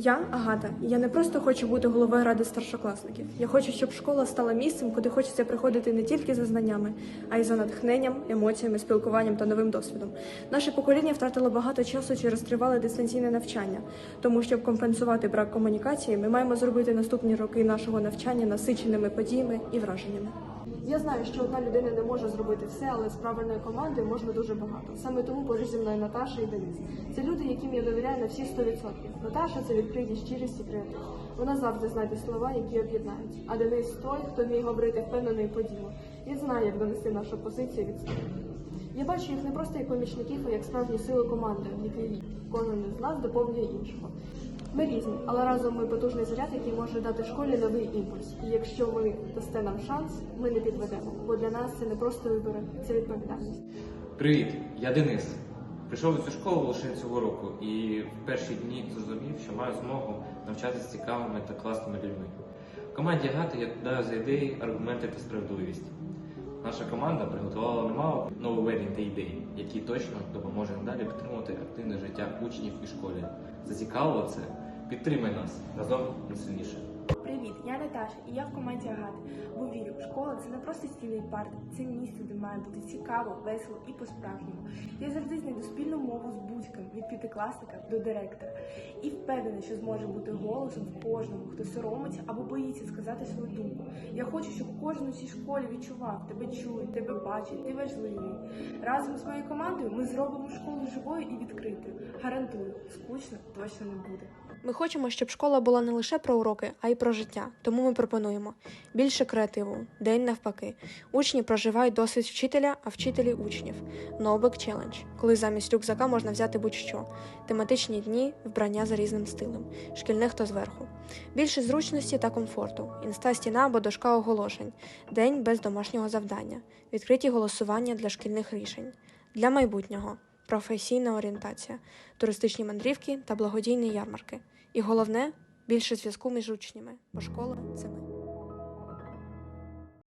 Я Агата, і я не просто хочу бути головою ради старшокласників. Я хочу, щоб школа стала місцем, куди хочеться приходити не тільки за знаннями, а й за натхненням, емоціями, спілкуванням та новим досвідом. Наше покоління втратило багато часу через тривале дистанційне навчання. Тому, щоб компенсувати брак комунікації, ми маємо зробити наступні роки нашого навчання насиченими подіями і враженнями. Я знаю, що одна людина не може зробити все, але з правильною командою можна дуже багато. Саме тому поруч зі мною Наташа і Денис. Це люди, яким я довіряю на всі 100%. Наташа це відкритість, щирість і креатив. Вона завжди знайде слова, які об'єднають. А Денис той, хто вміє говорити впевнено і поділо. Він знає, як донести нашу позицію від себе. Я бачу їх не просто як помічників, а як справжні сили команди, в якій кожен із нас доповнює іншого. Ми різні, але разом ми потужний заряд, який може дати школі новий імпульс. І якщо ви дасте нам шанс, ми не підведемо. Бо для нас це не просто вибори, це відповідальність. Привіт, я Денис. Прийшов у цю школу лише цього року і в перші дні зрозумів, що маю змогу навчатися цікавими та класними людьми. В команді Агати я додаю за ідеї, аргументи та справедливість. Наша команда приготувала немало нововведень та ідей, які точно допоможуть надалі підтримувати активне життя учнів і школі. Зацікавило це? Підтримай нас разом ми сильніше. Привіт, я Наташа, і я в команді Агати. Бо вірю, школа це не просто стільний парк, це місце, де має бути цікаво, весело і по-справжньому. Я завжди знайду спільну мову з від п'ятикласника до директора. І впевнена, що зможе бути голосом в кожному, хто соромиться або боїться сказати свою думку. Я хочу, щоб кожен у цій школі відчував, тебе чують, тебе бачать, ти важливий. Разом з моєю командою ми зробимо школу живою і відкритою. Гарантую, скучно точно не буде. Ми хочемо, щоб школа була не лише про уроки, а й про життя. Тому ми пропонуємо більше креативу, день навпаки. Учні проживають досвід вчителя, а вчителі учнів. Ноубек челендж, коли замість рюкзака можна взяти будь-що. Тематичні дні, вбрання за різним стилем, шкільне хто зверху. Більше зручності та комфорту. Інста стіна або дошка оголошень. День без домашнього завдання. Відкриті голосування для шкільних рішень. Для майбутнього професійна орієнтація, туристичні мандрівки та благодійні ярмарки. І головне більше зв'язку між учнями, бо школа це ми.